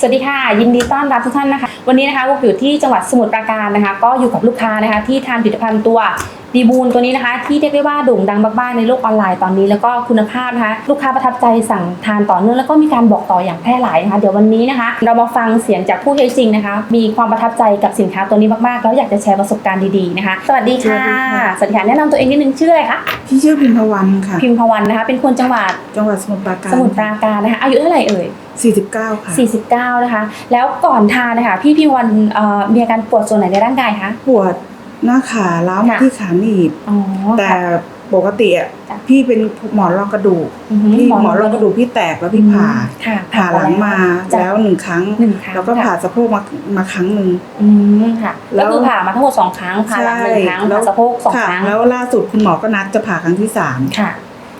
สวัสดีค่ะ ยินดีต้อนรับทุกท่านนะคะ วันนี้นะคะพวกอยู่ที่จังหวัดสมุทรปราการนะคะ ก็อยู่กับลูกค้านะคะที่ทานผลิตภัณฑ์ตัว ดีบูนตัวนี้นะคะ ที่เรียกได้ว่าโด่งดังมากๆในโลกออนไลน์ตอนนี้แล้วก็คุณภาพนะคะลูกค้าประทับใจสั่งทานต่อเนื่องแล้วก็มีการบอกต่ออย่างแพร่หลายนะคะเดี๋ยววันนี้นะคะ เรามาฟังเสียงจากผู้ใช้จริงนะคะ มีความประทับใจกับสินค้าตัวนี้มากๆแล้วอยากจะแชร์ประสบการณ์ดีๆนะคะสวัสดีค่ะสวัสดีค่ะสวัสดีค่ะแนะนำตัวเองนิดนึงชื่ออะไรคะพี่ชื่อพิมพวันค่ะพิมพวันนะคะ เป็นคนจังหวัดจังหวัดสมุทรปราการสมุทรปราการนะคะอายุเท่าไหร่เอ่ย49 ค่ะ 49 นะคะ แล้วก่อนทานนะคะ พี่พี่วันเอ่อมีอาการปวดส่วนไหนในร่างกายคะ ปวด หน้าขาล้าวมาค่ะ ที่ขาหนีบ อ๋อแต่ค่ะ ปกติอะจ้ะพี่เป็นหมอนรองกระดูกอือฮึพี่หมอนรองกระดูกพี่แตกแล้วพี่ผ่าค่ะผ่าหลังมาจ้ะแล้วหนึ่งครั้ง หนึ่งครั้งแล้วก็ผ่าสะโพกมามาครั้งหนึ่ง อืมค่ะแล้ก็ว คือผ่ามาทั้งหมดสองครั้งผ่าหลังหนึ่งครั้งแล้ผ่าวสะโพกสองค่ะครั้งแล้วล่าสุดคุณหมอก็นัดจะผ่าครั้งที่สามค่ะ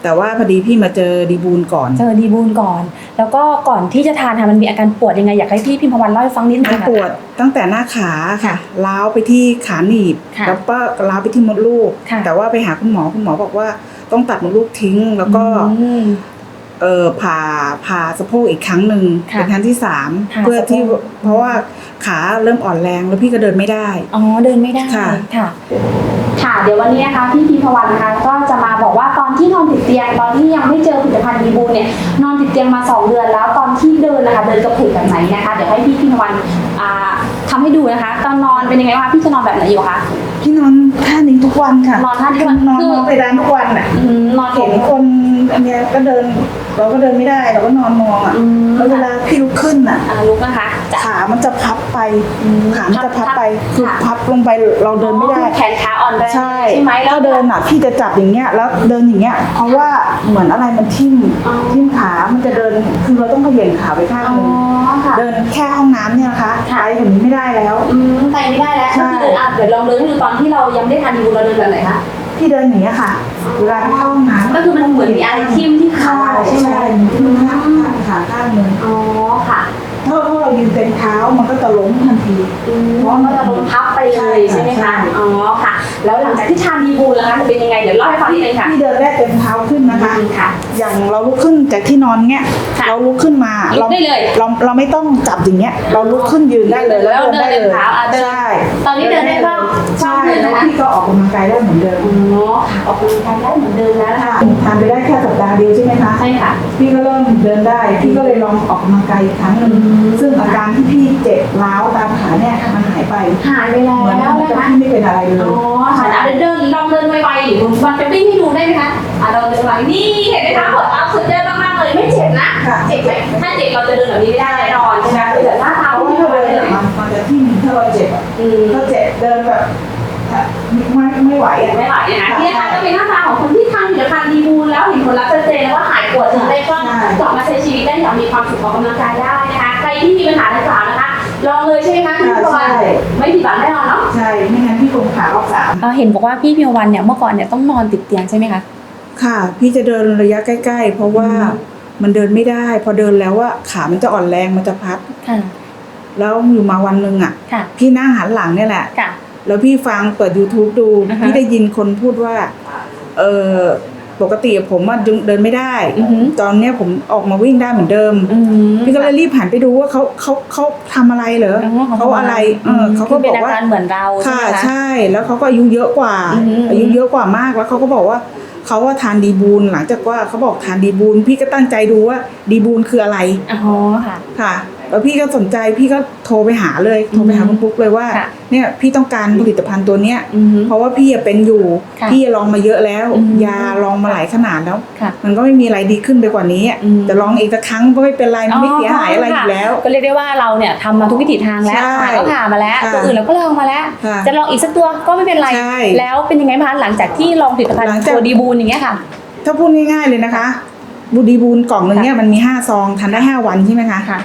แต่ว่าพอดีพี่มาเจอดีบูลก่อน เจอดีบูนก่อน แล้วก็ก่อนที่จะทานค่ะมันมีอาการปวดยังไงอยากให้พี่พิมพวันเล่าให้ฟังนิดนึมันงค่ะปวดตั้งแต่หน้าขาค่ะล้าวไปที่ขาหนีบค่ะแล้วก็ล้าวไปที่มดลูกค่ะแต่ว่าไปหาคุณหมอคุณหมอบอกว่าต้องตัดมดลูกทิ้งแล้วก็อืม เออผ่าผ่าสะโพกอีกครั้งหนึ่งค่ะเป็นครั้งที่สามผ่าเพื่อที่สะโพก เพราะว่าขาเริ่มอ่อนแรงแล้วพี่ก็เดินไม่ได้ อ๋อเดินไม่ได้ค่ะ ค่ะ ค่ะ เดี๋ยววันนี้นะคะพี่พิมพวันนะคะก็จะมาบอกว่าตอนที่นอนติดเตียงตอนที่ยังไม่เจอผลิตภัณฑ์ดีบูนเนี่ยนอนติดเตียงมา 2 เดือนแล้วตอนที่เดินนะคะเดินกระเพกแบบไหนนะคะเดี๋ยวให้พี่พิมพวันอ่าทำให้ดูนะคะ ตอนนอนเป็นยังไงบ้างคะพี่จะนอนแบบไหนอยู่คะ พี่นอนท่านี้ทุกวันค่ะนอนท่านี้ทุกวันนอนคือ นอนไปด้านทุกวันอะอืมนอนเห็นคนอันเนี้ยก็เดิน เราก็เดินไม่ได้เราก็นอนมองอะอืม แล้วเวลาพี่ลุกขึ้นอะ อ่าลุกนะคะจะ ขามันจะพับไปอืมขามันจะพับไปพับคือค่ะ พับลงไปเราเดินไม่ได้อ๋อแขนขาอ่อนแรงใช่ไหมแล้ถ้าวเดินอะพี่จะจับอย่างเงี้ยแล้วเดินอย่างเงี้ย เพราะว่าเหมือนอะไรมันทิ่มอ๋อ ทิ่มขา มันจะเดินคือเราต้องเขย่งขาไปข้างอ๋อหนึงค่ะ เดินแค่ห้องน้ำเนี่ยนะคะค่ะ ไปถึงนี้ไม่ได้แล้ว อืมไปไม่ได้แล้วใช่ ก็คือเดินอะเดี๋ยวลองเดินให้ดูตอนที่เรายังไม่ได้ทานดีบูนเราเดินแบบไหนคะ พี่เดินอย่างเงี้ยค่ะเวลาไปเข้าห้องน้ำก็คือมันเหมือนมีอะไรทิ่มที่ขา ใช่ใช่ไหมใช่ทิ่มข้างขาข้างหนึงอ๋อค่ะถ้าถ้าเรายืนเต็มเท้ามันก็จะล้มทันที อืมเพราะมันจะลงพับไป เลยใช่ไหมใช่คะ อ๋อค่ะ แล้วหลังจากที่ทานดีบูลแล้วคะจะเป็นยังไงเดี๋ยวเล่าให้ฟังนิดนึงค่ะพี่เดินได้เต็มเท้าขึ้นนะคะอืมค่ะ อย่างเราลุกขึ้นจากที่นอนเงี้ย ค่ะเราลุกขึ้นมาลุกเราได้เลย เราเราไม่ต้องจับอย่างเงี้ย เราลุกขึ้นยืนได้เลยแล้วเดินได้เต็มเท้าอะเดิน ใช่ตอนนี้เดินได้บ้างใช่บ้างขึ้นแล้วนะคะพี่ก็ออกกำลังกายได้เหมือนเดิมอ๋อค่ะออกกำลังกายได้เหมือนเดิมแล้วนะคะทานไปได้แค่สัปดาห์เดียวใช่ไหมคะ ใช่ค่ะ พี่ก็เริ่มเดินได้ พี่ก็เลยลองออกกำลังกายอีกครั้งหนึ่งอืมซึ่งอาการที่พี่เจ็บร้าวตามขาเนี่ยมันหายไป หายไปแล้วเหมือนนะกับคะพี่ไม่เป็นอะไรเลอ๋อยค่ะอะเดินลองเดินไวๆหรือวันจะวิ่งให้ดูได้ไหมคะอะลองเดินไวนี่เห็นไหมคะหัวเท้าสุดเดินมากๆเลยไม่เจ็บนะค่ะเจ็บไหมถ้าเจ็บเราจะเดินแบบนี้ไม่ได้แน่นอนใช่ไหมคือแต่หน้าเท้าเพราะว่าที่ถ้าเราเดินเดินอะมันมันจะที่มถ้าเราเจ็บอะอืมถ้าเจ็บเดินแบบไม่ไม่ไหวอะไม่ไหวนะคะที่นะคะก็เป็นหน้าตาของคนที่ทานผลิตภัณฑ์ดีบูลแล้วเห็นผลลัพธ์ชัดเจนแล้วว่าหายปวดถึงได้ก็กลับมาใช้ชีวิตได้อย่างมีความสุขออกกำลังกายได้นะคะใคร ที่มีปัญหาดังกล่าวนะคะ ลองเลยใช่ไหมคะพี่พิมวันไม่ผิดหวังแน่นอนเนาะใช่ไม่งั้นพี่คงขารอบสามเห็นบอกว่าพี่พิมวันเนี่ยเมื่อก่อนเนี่ยต้องนอนติดเตียงใช่ไหมคะค่ะ พี่จะเดินระยะใกล้ ๆ เพราะว่าอืมมันเดินไม่ได้ พอเดินแล้วอะขามันจะอ่อนแรงมันจะพับค่ะแล้วอยู่มาวันหนึ่งอะค่ะ พี่นั่งหันหลังเนี่ยแหละค่ะแล้วพี่ฟังเปิด YouTube ดูอ่าฮะพี่ได้ยินคนพูดว่า เออ ปกติผมอะเดินไม่ได้อือหือตอนเนี้ยผมออกมาวิ่งได้เหมือนเดิมอืมพี่ก็เลยรีบหันไปดูว่าเขาเขาเขาทำอะไรเหรออ๋อเขาอะไรเออเขาก็คืบป็อนกว่าอาการเหมือนเราใช่ค่ะไหมคะใช่ แล้วเขาก็อายุเยอะกว่าอือหืออยุเยอะกว่ามากแล้วเขาก็บอกว่าเขาว่าทานดีบูลหลังจากว่าเขาบอกทานดีบูลพี่ก็ตั้งใจดูว่าดีบูลคืออะไรอ๋อค่ะค่ะแล้วพี่ก็สนใจพี่ก็โทรไปหาเลยโทรไปหาอือหืคุอณปุ๊กเลยว่า ค่ะเนี่ยพี่ต้องการผลิตภัณฑ์ตัวเนี้ย อือหือเพราะว่าพี่อะเป็นอยู่ ค่ะพี่ลองมาเยอะแล้ว อืมยาลองมาหลายขนาดแล้ว ค่ะมันก็ไม่มีอะไรดีขึ้นไปกว่านี้อะอืมแต่ลองอีกสักครั้งก็ไม่เป็นไรมันไม่เสียหายอะไรอยู่แล้ว ก็เรียกได้ว่าเราเนี่ยทำมาทุกวิถีทางแล้วใช่ผ่าก็ผ่ามาแล้วค่ะ ตัวอื่นเราก็ลองมาแล้ว ค่ะ จะลองอีกสักตัวก็ไม่เป็นไร ใช่แล้วเป็นยังไงบ้างหลังจากที่ลองผลิตภัณฑ์หลังจาก ตัวดีบูนอย่างเงี้ยค่ะ ถ้าพูดง่ายๆเลยนะคะ บูดีบูลกล่องหนึ่งเนี่ยมันมีห้าซองทานได้ห้าวันใช่ไหมคะ ค่ะ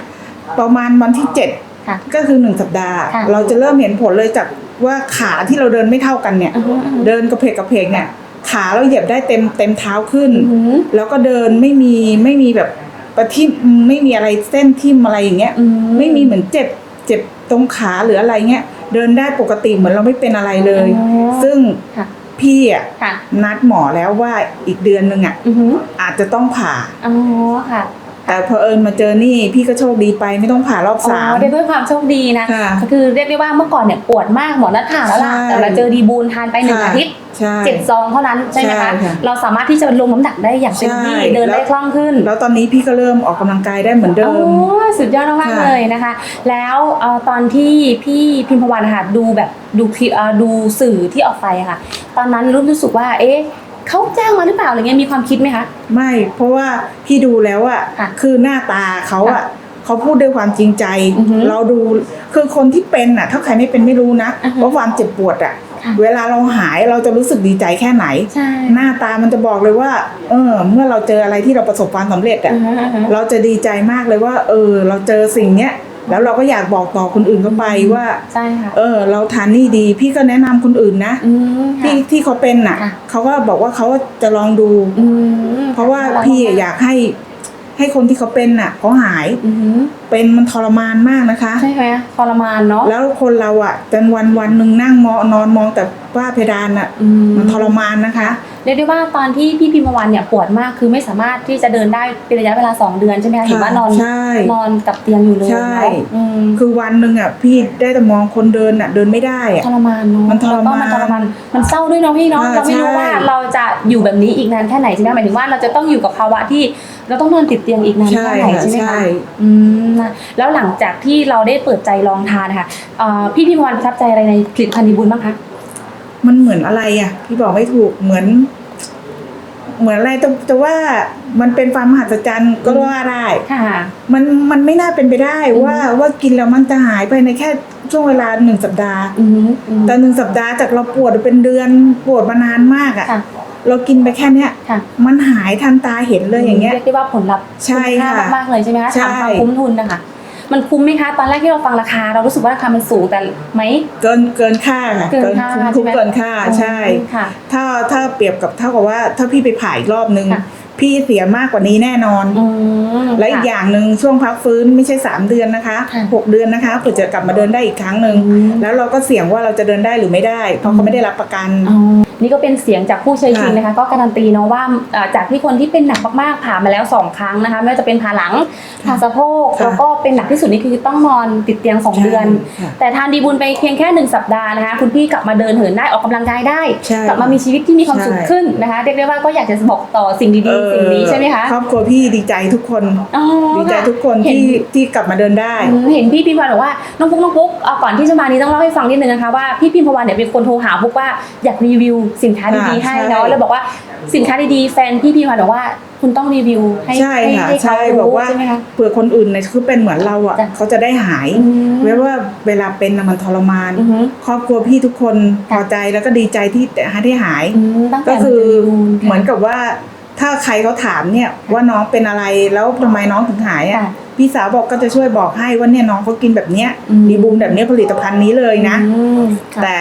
ประมาณวันที่เจ็ดค่ะก็คือหนึ่งสัปดาห์ ค่ะเราจะเริ่มเห็นผลเลยจากว่าขาที่เราเดินไม่เท่ากันเนี่ย อือฮึอือฮึ เดินกระเพกกระเพกเนี่ย ขาเราเหยียบได้เต็มเต็มเท้าขึ้น อือหือแล้วก็เดินไม่มีไม่มีแบบประทิมไม่มีอะไรเส้นทิ่มอะไรอย่างเงี้ย อืไม่มีเหมือนเจ็บเจ็บตรงขาหรืออะไรเงี้ย เดินได้ปกติเหมือนเราไม่เป็นอะไรเลย อ๋อซึ่งค่ะ พี่อะค่ะนัดหมอแล้วว่าอีกเดือนหนึ่งอะ อือหืออาจจะต้องผ่า อ๋อค่ะ แต่พอเอิญมาเจอนี่พี่ก็โชคดีไปไม่ต้องผ่ารอบอ๋สามอได้ด้วยความโชคดีนะค่ะก็คือเรียกได้ว่าเมื่อก่อนเนี่ยปวดมากหมอนัดผ่าแล้วล่ะใช่แต่มาเจอดีบูนทานไปหนึ่งค่ะอาทิตย์ใช่เจ็ดซองเท่านั้นใช่ไหมใช่คะค่ะเราสามารถที่จะลงน้ำหนักได้อย่างเต็มที่ใช่เดินได้แล้ว คล่องขึ้นแล้วตอนนี้พี่ก็เริ่มออกกำลังกายได้เหมือนเดิโอ้ม สุดยอดมากๆค่ะ เลยนะคะ แล้วเอ่อตอนที่พี่พิมพวันค่ะดูแบบดูคลิปเอ่อดูสื่อที่ออกไปอะค่ะ ตอนนั้นรู้สึกว่าเอ๊ะ เขาจ้างมาหรือเปล่าอะไรเงี้ยมีความคิดไหมคะ ไม่เพราะว่าพี่ดูแล้วอะค่ะคือหน้าตาเขาค่ะอะเขาพูดด้วยความจริงใจ อือหือเราดูคือคนที่เป็นอะถ้าใครไม่เป็นไม่รู้นะอือหือว่าความเจ็บปวดอะค่ะ เวลาเราหายเราจะรู้สึกดีใจแค่ไหน ใช่หน้าตามันจะบอกเลยว่า เออ เมื่อเราเจออะไรที่เราประสบความสำเร็จอะอือฮึอือฮึเราจะดีใจมากเลยว่า เออ เราเจอสิ่งเนี้ย แล้วเราก็อยากบอกต่อคนอื่นเข้าไปว่า ใช่ค่ะ เออ เราทานนี่ดี พี่ก็แนะนำคนอื่นนะอืมค่ะ ที่ที่เขาเป็นน่ะค่ะ เขาก็บอกว่าเขาจะลองดู อืมเพราะว่าพี่อยากให้ให้คนที่เขาเป็นน่ะเขาหายอืมเป็นมันทรมานมากนะคะ ใช่ไหมทรมานเนาะ แล้วคนเราอะจนวันวันหนึ่งนั่งมองนอนมองแต่ว่าเพดานอะอืมันทรมานนะคะ เรียกได้ว่าตอนที่พี่พิมพวันเนี่ยปวดมากคือไม่สามารถที่จะเดินได้เป็นระยะเวลา 2 เดือนใช่ไหมคะเห็นว่านอนใช่ นอนกับเตียงอยู่เลยใช่ เนาะอืมคือวันหนึ่งอะพี่ได้แต่มองคนเดินอะเดินไม่ได้อะ ทรมานเนาะมันทรมานแล้วก็มันทรมานมันเศร้าด้วยเนาะพี่เนาะอ่าเราไม่รู้ใช่ ว่าเราจะอยู่แบบนี้อีกนานแค่ไหนใช่ไหมหมายถึงว่าเราจะต้องอยู่กับภาวะที่เราต้องนอนติดเตียงอีกนานแค่ไหนใช่ค่ะใช่ไหมใช่คะอืมนะแล้วหลังจากที่เราได้เปิดใจลองทานนะคะเอ่อพี่พิมพวันประทับใจอะไรในผลิตภัณฑ์ดีบุญบ้างคะ มันเหมือนอะไรอะ พี่บอกไม่ถูกเหมือน เหมือนอะไรแต่แต่ว่ามันเป็นความมหัศจรรย์ก็ว่าได้ค่ะ มันมันไม่น่าเป็นไปได้ว่าว่ากินแล้วมันจะหายไปในแค่ช่วงเวลาหนึ่งสัปดาห์อืมอืมแต่หนึ่งสัปดาห์จากเราปวดเป็นเดือนปวดมานานมากอะ่ะค่ะเรากินไปแค่เนี้ยค่ะมันหายทันตาเห็นเลยอย่างเงี้ยเรียกได้ว่าผลลัพธ์ใช่คุ้มค่าค่ะมากๆเลยใช่ไหมคะใช่ถามความคุ้มทุนนะคะ มันคุ้มไหมคะ ตอนแรกที่เราฟังราคา เรารู้สึกว่าราคามันสูงแต่ไหม เกินเกินค่าค่ะเกินค่าคุ้มใช่คุ้มไหมเกินค่าใช่ค่ะถ้าถ้าเปรียบกับเท่ากับว่าถ้าพี่ไปผ่าอีกรอบนึง ค่ะ พี่เสียมากกว่านี้แน่นอน อืมและอีกค่ะอย่างหนึ่งช่วงพักฟื้นไม่ใช่ 3 เดือนนะคะค่ะ6เดือนนะคะเผื่อจะกลับมาเดินได้อีกครั้งหนึ่งอืม แล้วเราก็เสี่ยงว่าเราจะเดินได้หรือไม่ได้ เพราะเขาไม่ได้รับประกัน อ๋อนี่ก็เป็นเสียงจากผู้ใช้จริงค่ะนะคะ ก็การันตีเนาะว่าเอ่อจากที่คนที่เป็นหนักมากๆผ่ามาแล้วสองครั้งนะคะ ไม่ว่าจะเป็นผ่าหลังผ่าสะโพกค่ะแล้วก็เป็นหนักที่สุดนี่คือต้องนอนติดเตียงสองเดือนค่ะแต่ทานดีบุญไปเพียงแค่หนึ่งสัปดาห์นะคะ คุณพี่กลับมาเดินเหินได้ออกกำลังกายได้ ใช่กลับมามีชีวิตที่มีความสุขใช่ขึ้นนะคะ เรียกได้ว่าก็อยากจะบอกต่อสิ่งดีๆสิ่งนี้ใช่ไหมคะครอบครัวพี่ดีใจทุกคนอ๋อดีใจค่ะทุกคนเห็นที่ที่กลับมาเดินได้อืมเห็นพี่พิมพ์วันบอกว่าน้องปุ๊กน้องปุ๊กเอาก่อนที่จะมานี้ต้องเล่าให้ฟังนิดนึงนะคะว่าพี่พิมพ์วันเนี่ยเป็นคนโทรหาปุ๊กว่าอยากรีวิวสินค้าดีๆค่ะให้ใช่เนาะแล้วบอกว่าสินค้าดีๆแฟนพี่พิมพ์วันบอกว่าคุณต้องรีวิวให้ใช่ให้ค่ะให้เขาใช่บอรู้กว่าใช่ไหมคะเผื่อคนอื่นเนี่ยคือเป็นเหมือนเราอะจ้ะเขาจะได้หายอืมแม้ว่าเวลาเป็นน่ะมันทรมานอือฮึครอบครัวพี่ทุกคนพค่ะอใจแล้วก็ดีใจที่ได้หายอืมตั้งแต่ก็คือมารีวิวเหมือนกับว่า ถ้าใครเขาถามเนี่ยว่าน้องเป็นอะไรแล้วทำไมน้องถึงหายอะค่ะพี่สาวบอกก็จะช่วยบอกให้ว่าเนี่ยน้องเขากินแบบเนี้ยอืมดีบูมแบบเนี้ยผลิตภัณฑ์นี้เลยนะอืมค่ะแต่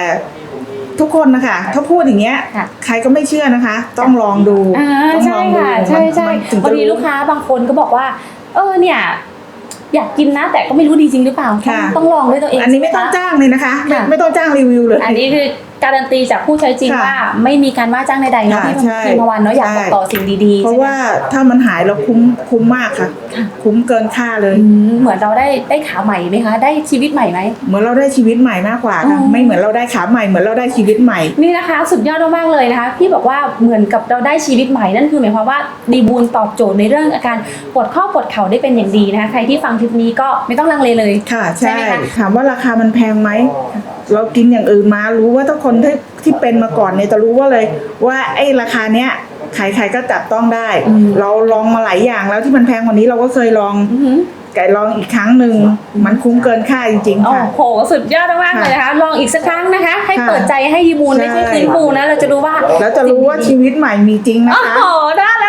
ทุกคนนะคะ ถ้าพูดอย่างเงี้ยค่ะใครก็ไม่เชื่อนะคะ ต้องลองดูอ่าต้องลใช่องดูค่ะใช่ใช่มันถึงบางจะทีรู้ลูกค้าบางคนก็บอกว่า เออเนี่ยอยากกินนะแต่ก็ไม่รู้ดีจริงหรือเปล่า ต้องค่ะต้องลองด้วยตัวเอง อันนี้ไม่ต้องใช่หคะจ้างเลยนะคะไม่ค่ะไม่ต้องจ้างรีวิวเลย อันนี้คือ การันตีจากผู้ใช้จริงค่ะว่าไม่มีการว่าจ้างใดๆเนาะค่ะพี่ใช่พิมพวันเนาะอยากบอกใช่ต่อสิ่งดีๆเพราะใช่ไหมว่าถ้ามันหายเราคุ้มคุ้มมากค่ะค่ะ คุ้มเกินค่าเลย อืมเหมือนเราได้ได้ขาใหม่ไหมคะ ได้ชีวิตใหม่ไหม เหมือนเราได้ชีวิตใหม่มากกว่าค่ะ อืม ไม่เหมือนเราได้ขาใหม่เหมือนเราได้ชีวิตใหม่ นี่นะคะ สุดยอดมากๆเลยนะคะพี่บอกว่าเหมือนกับเราได้ชีวิตใหม่นั่นคือหมายความว่าดีบูนตอบโจทย์ในเรื่องอาการปวดข้อปวดเข่าได้เป็นอย่างดีนะคะใครที่ฟังคลิปนี้ก็ไม่ต้องลังเลเลย ค่ะ ใช่ใช่ไหมคะ ถามว่าราคามันแพงไหม เรากินอย่างอื่นมารู้ว่าถ้าคนที่ที่เป็นมาก่อนเนี่ยจะรู้ว่าเลยว่าไอ้ราคาเนี้ยใครๆก็จับต้องได้อืมเราลองมาหลายอย่างแล้วที่มันแพงกว่านี้เราก็เคยลองอือหือไก่ลองอีกครั้งหนึ่งมันคุ้มเกินค่าจริงๆโอ้ค่ะโหสุดยอดมากๆเลยนะคะลองอีกสักครั้งนะคะ ให้ค่ะเปิดใจให้ดีบูนใช่ไม่ใช่ฟื้นฟูนะเราจะรู้ว่าแล้วจะรู้ว่าชีวิตใหม่มีจริงนะโอ้คะโหน่ารักมากๆ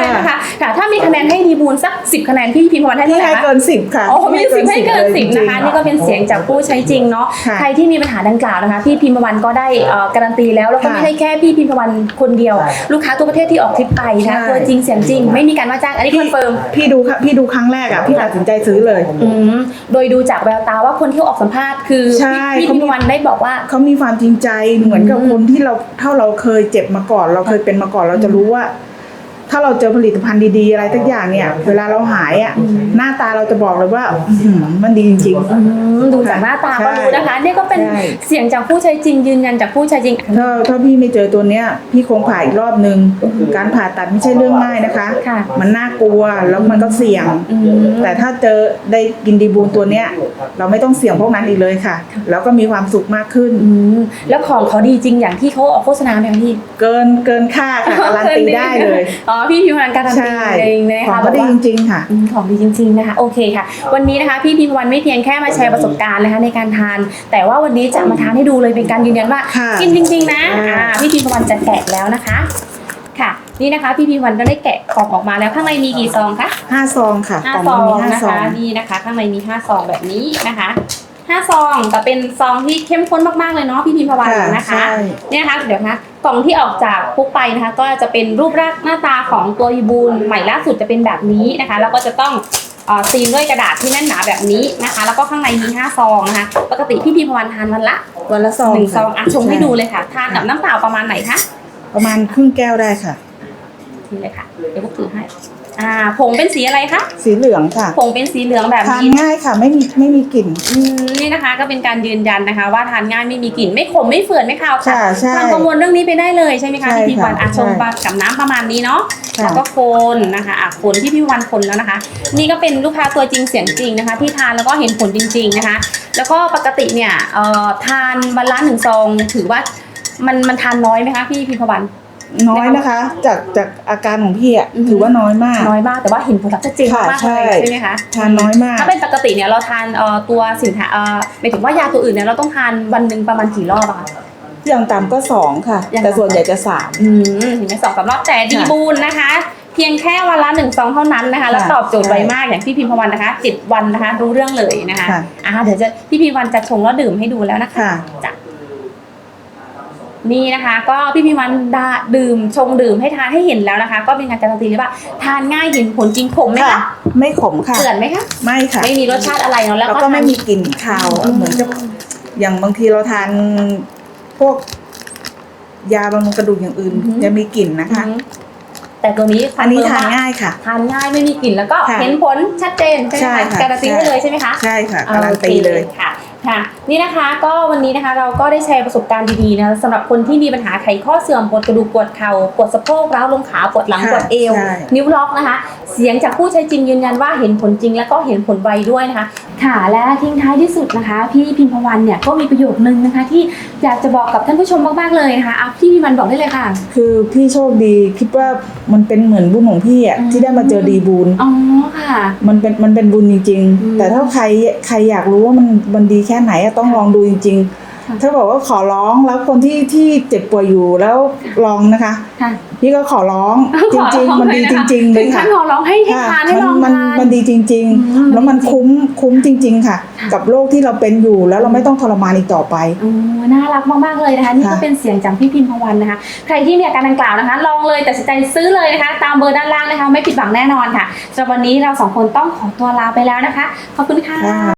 เลยนะคะค่ะถ้ามีคะแนนให้ดีบูนสักสิบคะแนนพี่พิมพ์วันให้ที่เท่าไหร่ให้คะเกินสิบค่ะ โอ้มีสิบให้เกินลยสิบจรินะงๆคะนี่ก็เป็นเสียงจากผู้ใช้จริงเนาะค่ะใครที่มีปัญหาดังกล่าวนะคะพี่พิมพ์วันก็ได้เอ่อการันตีแล้วแล้วก็ค่ะไม่ใช่แค่พี่พิมพ์วันคนเดียว ลูกค้าทั่วประเทศที่ออกทริปไปนะใช่ตัวจริงเสียงจริง ไม่มีการว่าจ้างอันนี้คอนเฟิร์มพี่ดูค่ะพี่ดูครั้งแรกอะพี่ตัดสินใจซื้อเลยอืมโดยดูจากแววตาว่าคนที่ออกสัมภาษณ์คือใช่พี่พี่พิมพ์วันได้บอกว่าเขามีความจริงใจเหมือนกับอืมคนที่เราเท่าเราเคยเจ็บมาก่อน เราเคยเป็นมาก่อนเราจะรู้ว่า ถ้าเราเจอผลิตภัณฑ์ดีๆ อะไรทุกอย่างเนี่ย เวลาเราหายอะหน้าตาเราจะบอกเลยว่าอื้อหือมันดีจริงอืมดูจากหน้าตาก็รู้นะคะ นี่ก็เป็นใช่ เสียงจากผู้ใช้จริงยืนยันจากผู้ใช้จริง ๆ ถ้าถ้าพี่ไม่เจอตัวเนี้ยพี่คงผ่าอีกรอบนึง การผ่าตัดไม่ใช่เรื่องง่ายนะคะ ค่ะ มันน่ากลัวแล้วมันก็เสี่ยง อืม แต่ถ้าเจอได้กินดีบูนตัวเนี้ยเราไม่ต้องเสี่ยงพวกนั้นอีกเลยค่ะ แล้วก็มีความสุขมากขึ้น อืมแล้วของเขาดีจริงอย่างที่เขาออกโฆษณาไหมคะพี่เกินเกินค่าค่ะการันตีได้เลย อ๋อพี่พิมพ์วันการันตีใช่เองนะของคะก็ดีบอกจว่าริงๆค่ะอืมของดีจริง ๆนะคะ โอเคค่ะ วันนี้นะคะพี่พิมพ์วันไม่เพียงแค่มาแชร์ประสบการณ์นะคะในการทาน แต่ว่าวันนี้จะมาทานให้ดูเลยเป็นการยืนยันว่าค่ะกินจริง ๆ นะอ่าอ่าพี่พิมพ์วันจะแกะแล้วนะคะ ค่ะนี่นะคะพี่พิมพ์วันก็ได้แกะกล่องออกมาแล้วข้างในมีกี่ซองคะห้าซองค่ะห้ากล่องซองมีห้านะซอคะงนี่นะคะ ข้างในมีห้าซองแบบนี้นะคะห้าซองแต่เป็นซองที่เข้มข้นมากๆเลยเนาะพี่พิมพ์วันค่ะนะคะใช่เนี่ยนะคะเดี๋ยวนะ กล่องที่ออกจากปุ๊กไปนะคะ ก็จะเป็นรูปร่างหน้าตาของตัวยีบูนใหม่ล่าสุดจะเป็นแบบนี้นะคะ แล้วก็จะต้องเอ่อซีนด้วยกระดาษที่แน่นหนาแบบนี้นะคะ แล้วก็ข้างในมี5ซองนะคะ ปกติพี่พีพวันทานวันละวันละซองหนึ่งซค่ะองอะชงให้ดูเลยค่ะ ทานกับน้ำเปล่าประมาณไหนคะประมาณครึ่งแก้วได้ค่ะนี่เลยค่ะเดี๋ยวพวกถือให้ อ่าผงเป็นสีอะไรคะสีเหลืองค่ะผงเป็นสีเหลืองแบบทานนี้ง่ายค่ะ ไม่มีไม่มีกลิ่น อืมนี่นะคะ ก็เป็นการยืนยันนะคะ ว่าทานง่ายไม่มีกลิ่นไม่ขมไม่เฟื่อนไม่คาวค่ะใช่ใช่ความกังวลเรื่องนี้ไปได้เลยใช่ไหมคะใช่พี่พีวันค่ะอะชงใช่กับน้ำประมาณนี้เนาะค่ะ แล้วก็คนนะคะอะคนที่พี่วันคนแล้วนะคะ นี่ก็เป็นลูกค้าตัวจริงเสียงจริงนะคะ ที่ทานแล้วก็เห็นผลจริง ๆนะคะ แล้วก็ปกติเนี่ยเอ่อทานวันละหนึ่งซองถือว่ามันมันทานน้อยไหมคะพี่พิมพวัน น้อยนะคะ จากจากอาการของพี่อะอือหือถือว่าน้อยมาก น้อยมากแต่ว่าเห็นผลลัพธ์ชัดเจนค่ะมากๆใช่เลยใช่ไหมคะทานน้อยมาก ถ้าเป็นปกติเนี่ยเราทานเอ่อตัวสินค้าเอ่อหมายถึงว่ายาตัวอื่นเนี่ยเราต้องทานวันหนึ่งประมาณกี่รอบอะคะ อย่างต่ำก็สองค่ะ อย่างแต่ต่ำส่วนใหญ่จะสาม อืมเห็นไหมสองสามรอบแต่ดีบูนนะคะ เพียงแค่วันละหนึ่งซองเท่านั้นนะคะ แล้วค่ะตอบโจทย์ไวใช่มากอย่างพี่พิมพวันนะคะจิตวันนะคะ รู้เรื่องเลยนะคะค่ะ อ่าเดี๋ยวจะพี่พิมพวันจะชงแล้วดื่มให้ดูแล้วนะคะค่ะ จ้ะ นี่นะคะก็พี่พิมพวันดาดื่มชงดื่มให้ทานให้เห็นแล้วนะคะ ก็เป็นการการันตีเลยว่าทานง่ายเห็นผลจริงขมไหมค่ะคะไม่ขมค่ะเกลื่อนไหมคะไม่ค่ะ ไม่มีรสชาติอะไรเนาะแล้วแล้วก็ก็ไม่ทานมีกลิ่นคาวอืมเหมือนกับอย่างบางทีเราทานพวก ยาบำรุงกระดูกอย่างอื่นจะมีกลิ่นนะคะอืมแต่ตัวนี้อันนี้คทานเฟิร์มว่ง่ายค่ะ ทานง่ายไม่มีกลิ่นแล้วก็ค่ะเห็นผลชัดเจนใช่ไหมใช่คะค่ะการันตีใช่ได้เลยใช่ไหมคะ ใช่ค่ะการันตีเลย โอคค่ะค่ะ นี่นะคะก็วันนี้นะคะเราก็ได้แชร์ประสบการณ์ดีๆนะคะสำหรับคนที่มีปัญหาไขข้อเสื่อมปวดกระดูกปวดเข่าปวดสะโพกร้าวลงขาปวดหลังค่ะปวดเอวใช่นิ้วล็อกนะคะ เสียงจากผู้ใช้จริงยืนยันว่าเห็นผลจริงแล้วก็เห็นผลไวด้วยนะคะ ค่ะและทิ้งท้ายที่สุดนะคะ พี่พิมพวันเนี่ยก็มีประโยคนึงนะคะ ที่อยากจะบอกกับท่านผู้ชมมากๆเลยนะคะอะพี่พิมพวันบอกได้เลยค่ะ คือพี่โชคดีคิดว่ามันเป็นเหมือนบุญของพี่อะอืมที่ได้มาเจอดีบุญอ๋อค่ะ มันเป็นมันเป็นบุญจริงอืมๆแต่ถ้าใครใครอยากรู้ว่ามันมันดีแค่ไหนอะต้องลองดูจริงค่ะๆถ้าบอกว่าขอร้องแล้วคนที่ที่เจ็บป่วยอยู่แล้วลองนะคะค่ะ พี่ก็ขอร้องจขอริงลอๆมันดีเลยจนะคะริงๆเลยถึงค่ะขั้นขอร้องให้ให้ทานให้ลองมันทาน มันดีจริง อืมๆ แล้วมันจริงๆคุ้มคุ้มจริง ๆ ค่ะ ค่ะ กับโรคที่เราเป็นอยู่แล้วเราไม่ต้องทรมานอีกต่อไปอ๋อน่ารักมากๆเลยนะคะ นี่ก็ค่ะเป็นเสียงจากพี่พิมพวันนะคะ ใครที่มีอาการดังกล่าวนะคะ ลองเลยตัดสินใจซื้อเลยนะคะ ตามเบอร์ด้านล่างนะคะ ไม่ผิดหวังแน่นอนค่ะสำหรับวันนี้เราสองคนต้องขอตัวลาไปแล้วนะคะ ขอบคุณค่ะ ค่ะ